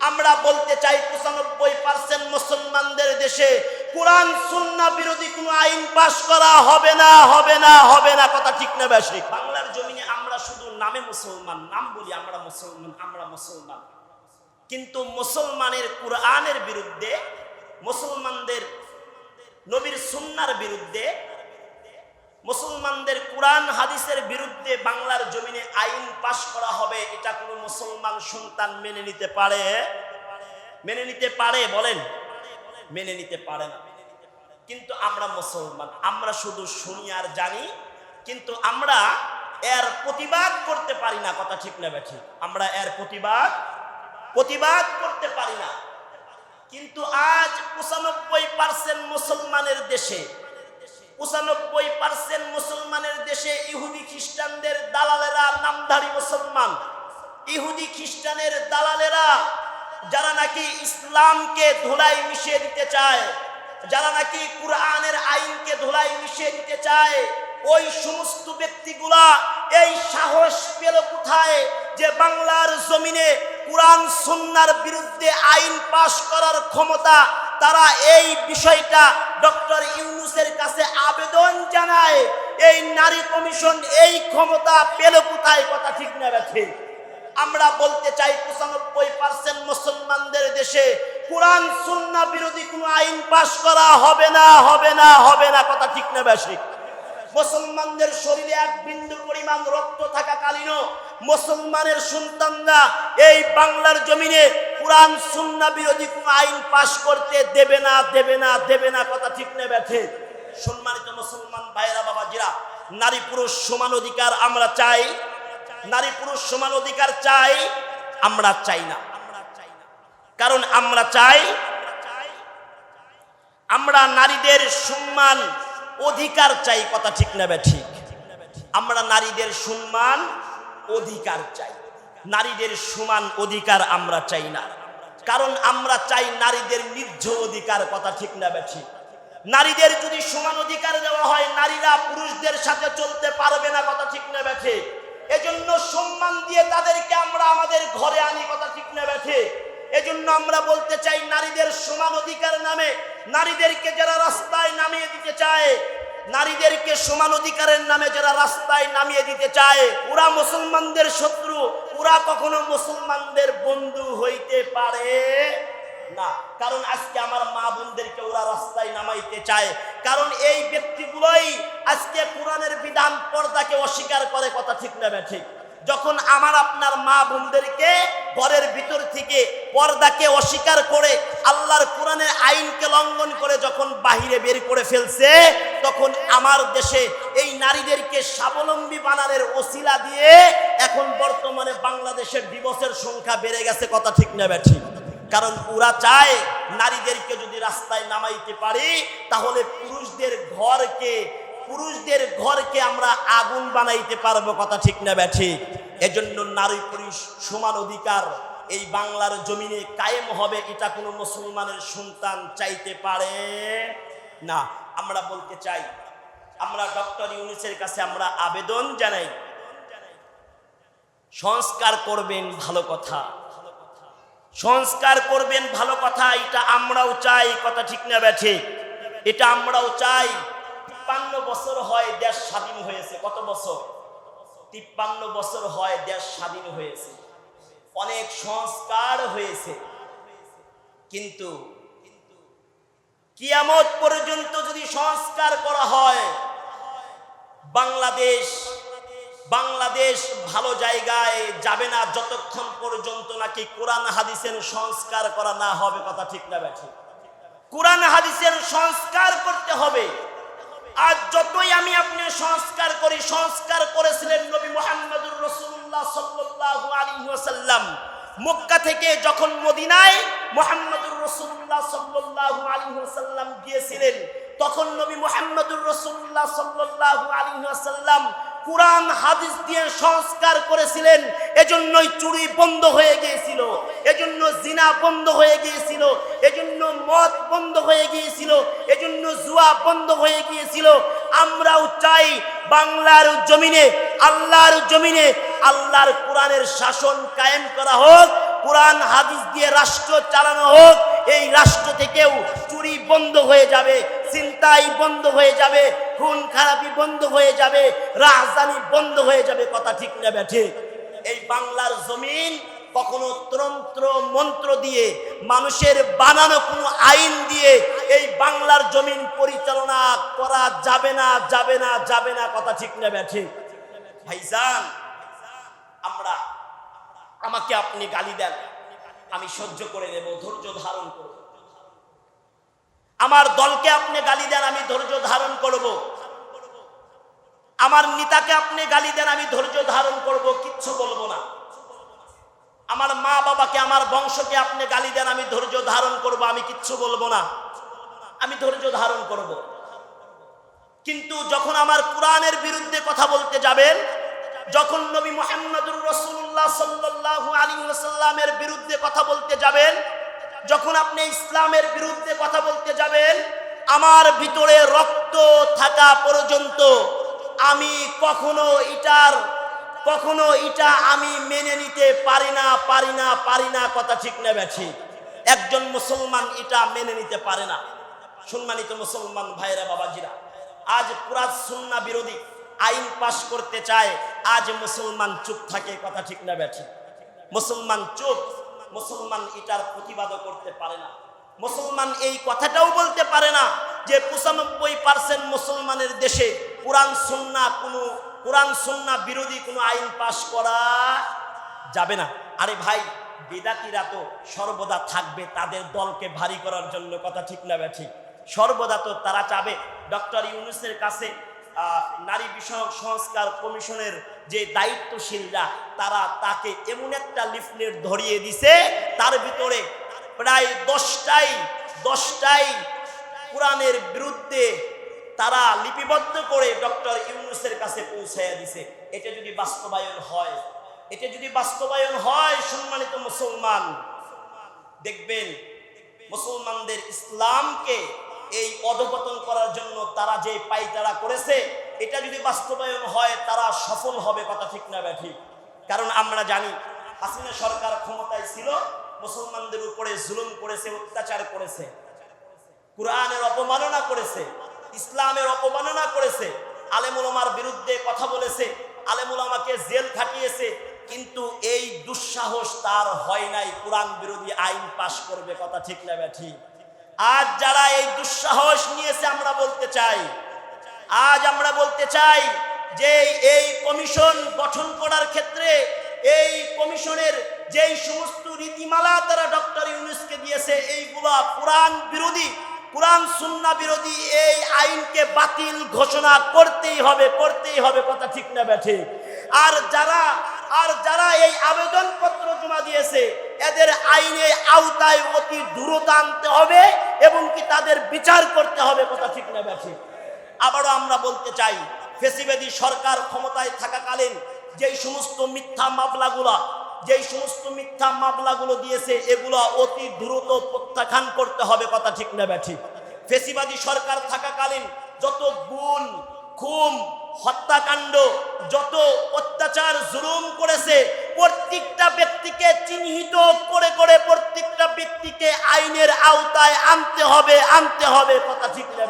আমরা বলতে চাই পঁচানব্বই পার্সেন্ট মুসলমানদের দেশে কোরআন সুন্না বিরোধী কোনো আইন পাশ করা হবে না হবে না হবে না, কথা ঠিক না বেশি বাংলার জমিনে আমরা শুধু নামে মুসলমান, নাম বলি আমরা মুসলমান আমরা মুসলমান। কিন্তু মুসলমানের কোরআনের বিরুদ্ধে, মুসলমানদের নবীর সুন্নার বিরুদ্ধে মুসলমানদের কোরআন, হাদিসের বিরুদ্ধে বাংলার জমিনে আইন পাশ করা হবে, এটা কোনো মুসলমান সন্তান মেনে নিতে পারে? মেনে নিতে পারে, বলেন। মেনে নিতে পারে না। কিন্তু আমরা মুসলমান, আমরা শুধু শুনি আর জানি, কিন্তু আমরা এর প্রতিবাদ করতে পারি না, কথা ঠিক না বেঠিক আমরা এর প্রতিবাদ প্রতিবাদ করতে পারি না। কিন্তু আজ পঁচানব্বই পার্সেন্ট মুসলমানের দেশে পঁচানব্বই পার্সেন্ট মুসলমানের দেশে ইহুদি খ্রিস্টানদের দালালেরা নামধারী মুসলমান। ইহুদি খ্রিস্টানের দালালেরা, যারা নাকি ইসলামকে ধুলাই মিশিয়ে দিতে চায়, যারা নাকি কোরআনের আইনকে ধুলাই মিশিয়ে দিতে চায়, ওই সমস্ত ব্যক্তিগুলা এই সাহস পেল কোথায় যে বাংলার জমিনে কোরআন সুন্নার বিরুদ্ধে আইন পাশ করার ক্ষমতা, তারা এই বিষয়টা ডক্টর ইউনুসের কাছে আবেদন জানায়, এই নারী কমিশন এই ক্ষমতা পেল কোথায়? কথা ঠিক না রাখে আমরা বলতে চাই পঁচানব্বই পার্সেন্ট মুসলমানদের দেশে কোরআন সুন্না বিরোধী কোনো আইন পাশ করা হবে না হবে না হবে না, কথা ঠিক না বেশি মুসলমানদের শরীরে এক বিন্দু পরিমাণ রক্ত থাকাকালীনও মুসলমানের সন্তানরা এই বাংলার জমিনে কোরআন সুন্না বিরোধী কোনো আইন পাশ করতে দেবে না দেবে না দেবে না, কথা ঠিক না ব্যাঠে সম্মানিত মুসলমান ভাইয়েরা, বাবাজিরা, নারী পুরুষ সমান অধিকার আমরা চাই, নারী পুরুষ সমান অধিকার চাই, আমরা চাই না। কারণ আমরা চাই, আমরা নারীদের সম্মান, অধিকার চাই, কথা ঠিক না বে ঠিক আমরা নারীদের সম্মান, অধিকার চাই। নারীদের সমান অধিকার আমরা চাই না। কারণ আমরা চাই নারীদের নির্জ অধিকার, কথা ঠিক না বে নারীদের যদি সমান অধিকার দেওয়া হয়, নারীরা পুরুষদের সাথে চলতে পারবে না, কথা ঠিক না বেঠে এজন্য সম্মান দিয়ে তাদেরকে আমরা আমাদের ঘরে আনি, কথা ঠিক না বেঠে এজন্য আমরা বলতে চাই নারীদের সমান অধিকার নামে, নারীদেরকে যারা রাস্তায় নামিয়ে দিতে চায়, নারীদেরকে সমান অধিকারের নামে যারা রাস্তায় নামিয়ে দিতে চায়, ওরা মুসলমানদের শত্রু ওরা কখনো মুসলমানদের বন্ধু হইতে পারে না। কারণ আজকে আমার মা বোনদেরকে ওরা রাস্তায় নামাইতে চায়। কারণ এই ব্যক্তিগুলোই আজকে কোরআনের বিধান পর্দাকে অস্বীকার করে কথা ঠিক না ঠিক। যখন আমার আপনার মা বোনদেরকে ঘরের ভিতর থেকে পর্দাকে অস্বীকার করে আল্লাহর কোরআনের আইনকে লঙ্ঘন করে যখন বাহিরে বের করে ফেলছে তখন আমার দেশে এই নারীদেরকে স্বাবলম্বী বানানোর ওসিলা দিয়ে এখন বর্তমানে বাংলাদেশের দিবসের সংখ্যা বেড়ে গেছে, কথা ঠিক না ঠিক? কারণ ওরা চায় নারীদেরকে যদি রাস্তায় নামাইতে পারি, তাহলে পুরুষদের ঘরকে পুরুষদের ঘরকে আমরা আগুন বানাইতে পারব, কথা ঠিক না ব্যাঠি এজন্য নারী পুরুষ সমান অধিকার। এই বাংলার জমিনে কায়েম হবে, এটা কোনো মুসলমানের সন্তান চাইতে পারে না। আমরা বলতে চাই, আমরা ডক্টর ইউনিসের কাছে আমরা আবেদন জানাই, সংস্কার করবেন ভালো কথা। সংস্কার করবেন ভালো কথা, এটা আমরাও চাই, কথা ঠিক না ব্যাঠে। এটা আমরাও চাই। তিপ্পান্ন বছর হয় দেশ স্বাধীন হয়েছে, কত বছর? তিপ্পান্ন বছর হয় দেশ স্বাধীন হয়েছে। অনেক সংস্কার হয়েছে। কিন্তু কিয়ামত পর্যন্ত যদি সংস্কার করা হয়, বাংলাদেশ বাংলাদেশ ভালো জায়গায় যাবে না যতক্ষণ পর্যন্ত নাকি কোরআন হাদিসের সংস্কার করা না হবে, কথা ঠিক না ব্যাঠি কোরআন হাদিসের সংস্কার করতে হবে। আজ যতই আমি আপনি সংস্কার করি, সংস্কার করেছিলেন নবী মোহাম্মদুর রসুল্লাহ সাল্লাল্লাহু আলাইহি ওয়াসাল্লাম। মক্কা থেকে যখন মদিনায় মোহাম্মদুর রসুল্লাহ আলাইহি গিয়েছিলেন। তখন নবী মোহাম্মদুর রসুল্লাহ আলাইহি কোরআন, হাদিস দিয়ে সংস্কার করেছিলেন। এজন্যই চুরি বন্ধ হয়ে গিয়েছিল। এজন্য জিনা বন্ধ হয়ে গিয়েছিল। এজন্য মদ বন্ধ হয়ে গিয়েছিল। এজন্য জুয়া বন্ধ হয়ে গিয়েছিল। আমরাও চাই বাংলার জমিনে, আল্লাহর জমিনে, আল্লাহর কোরআনের শাসন কায়েম করা হোক। কোরআন, হাদিস দিয়ে রাষ্ট্র চালানো হোক, এই রাষ্ট্র থেকেও চুরি বন্ধ হয়ে যাবে চিন্তাই বন্ধ হয়ে যাবে, খুন খারাপি বন্ধ হয়ে যাবে, রাজধানী বন্ধ হয়ে যাবে, কথা ঠিক নেবে ঠিক? এই বাংলার জমিন কখনো তন্ত্র, মন্ত্র দিয়ে, মানুষের বানানো কোনো আইন দিয়ে এই বাংলার জমিন পরিচালনা করা যাবে না যাবে না যাবে না, কথা ঠিক নেবে ঠিক? ভাইজান আমাকে আপনি গালি দেন। আমি সহ্য করে নেব, ধৈর্য ধারণ করব। আমার দলকে আপনি গালি দেন, আমি ধৈর্য ধারণ করব। আমার নেতাকে আপনি গালি দেন, আমি ধৈর্য ধারণ করব, কিচ্ছু বলব না। আমার মা বাবাকে, আমার বংশকে আপনি গালি দেন, আমি ধৈর্য ধারণ করব, আমি কিচ্ছু বলব না। আমি ধৈর্য ধারণ করব। কিন্তু যখন আমার কোরআনের বিরুদ্ধে কথা বলতে যাবেন যখন নবী মোহাম্মদুর রসুল্লাহ সাল্লাল্লাহু আলাইহি ওয়াসাল্লামের বিরুদ্ধে কথা বলতে যাবেন, যখন আপনি ইসলামের বিরুদ্ধে কথা বলতে যাবেন, আমার ভিতরে রক্ত থাকা পর্যন্ত আমি কখনো ইটার কখনো এটা আমি মেনে নিতে পারি না পারি না পারি না, কথা ঠিক নেবে ঠিক একজন মুসলমান এটা মেনে নিতে পারে না। সম্মানিত মুসলমান ভাইরা বাবাজিরা, আজ পুরা সুন্না বিরোধী আইন পাশ করতে চায় আজ মুসলমান চুপ থাকে, কথা ঠিক না ব্যাঠি। মুসলমান চুপ, মুসলমান এটার প্রতিবাদও করতে পারে না। মুসলমান এই কথাটাও বলতে পারে না যে পঁচানব্বই পার্সেন্ট মুসলমানের দেশে কোরআন, সুন্না কোনো, কোরআন, সুন্না বিরোধী কোনো আইন পাশ করা যাবে না। আরে ভাই, বেদাতিরা তো সর্বদা থাকবে তাদের দলকে ভারী করার জন্য, কথা ঠিক না ঠিক সর্বদা তো তারা চাবে। ডক্টর ইউনুসের কাছে নারী বিষয়ক সংস্কার কমিশনের যে দায়িত্বশীলরা, তারা তাকে এমন একটা লিফলেট ধরিয়ে দিছে, তার ভিতরে প্রায় দশটাই দশটাই কোরআনের বিরুদ্ধে তারা লিপিবদ্ধ করে ডক্টর ইউনুসের কাছে পৌঁছাইয়া দিছে। এটা যদি বাস্তবায়ন হয়, এটা যদি বাস্তবায়ন হয়, সম্মানিত মুসলমান, দেখবেন মুসলমানদের ইসলামকে এই অধপতন করার জন্য তারা যে পাইতারা করেছে, এটা যদি বাস্তবায়ন হয়, তারা সফল হবে কথা ঠিক না ব্যাঠি কারণ আমরা জানি, হাসিনা সরকার ক্ষমতায় ছিল, মুসলমানদের উপরে জুলুম করেছে, অত্যাচার করেছে। কোরআনের অপমাননা করেছে, ইসলামের অপমাননা করেছে আলেমুলামার বিরুদ্ধে কথা বলেছে আলেমুলামাকে জেল খাটিয়েছে, কিন্তু এই দুঃসাহস তার হয় নাই, কোরআন বিরোধী আইন পাশ করবে কথা ঠিক না ঠিক আজ যারা এই দুঃসাহস নিয়েছে, আমরা বলতে চাই, আজ আমরা বলতে চাই যে এই কমিশন গঠন করার ক্ষেত্রে, এই কমিশনের যেই সমস্ত রীতিমালা তারা ডক্টর ইউনুসকে দিয়েছে, এইগুলা কোরআন বিরোধী, কোরআন সুন্না বিরোধী, এই আইনকে বাতিল ঘোষণা করতেই হবে করতেই হবে, কথা ঠিক না ব্যাঠে। আর যারা আর যারা এই আবেদনপত্র জমা দিয়েছে এদের আইনে আওতায় অতি দ্রুত আনতে হবে এবং কি তাদের বিচার করতে হবে কথা ঠিক না ব্যাঠে আবারও আমরা বলতে চাই, ফেসিবেদি সরকার ক্ষমতায় থাকাকালীন যেই সমস্ত মিথ্যা মামলাগুলা, যেই সমস্ত মিথ্যা মামলাগুলো দিয়েছে, এগুলো অতি দ্রুত প্রত্যাখ্যান করতে হবে কথা ঠিক না ব্যাঠি ফেসিবাদী সরকার থাকাকালীন যত গুণ খুম হত্যাকাণ্ড, যত অত্যাচার, জুলুম করেছে প্রত্যেকটা ব্যক্তিকে চিহ্নিত করে করে প্রত্যেকটা ব্যক্তিকে আইনের আওতায় আনতে হবে আনতে হবে, কথা ঠিক না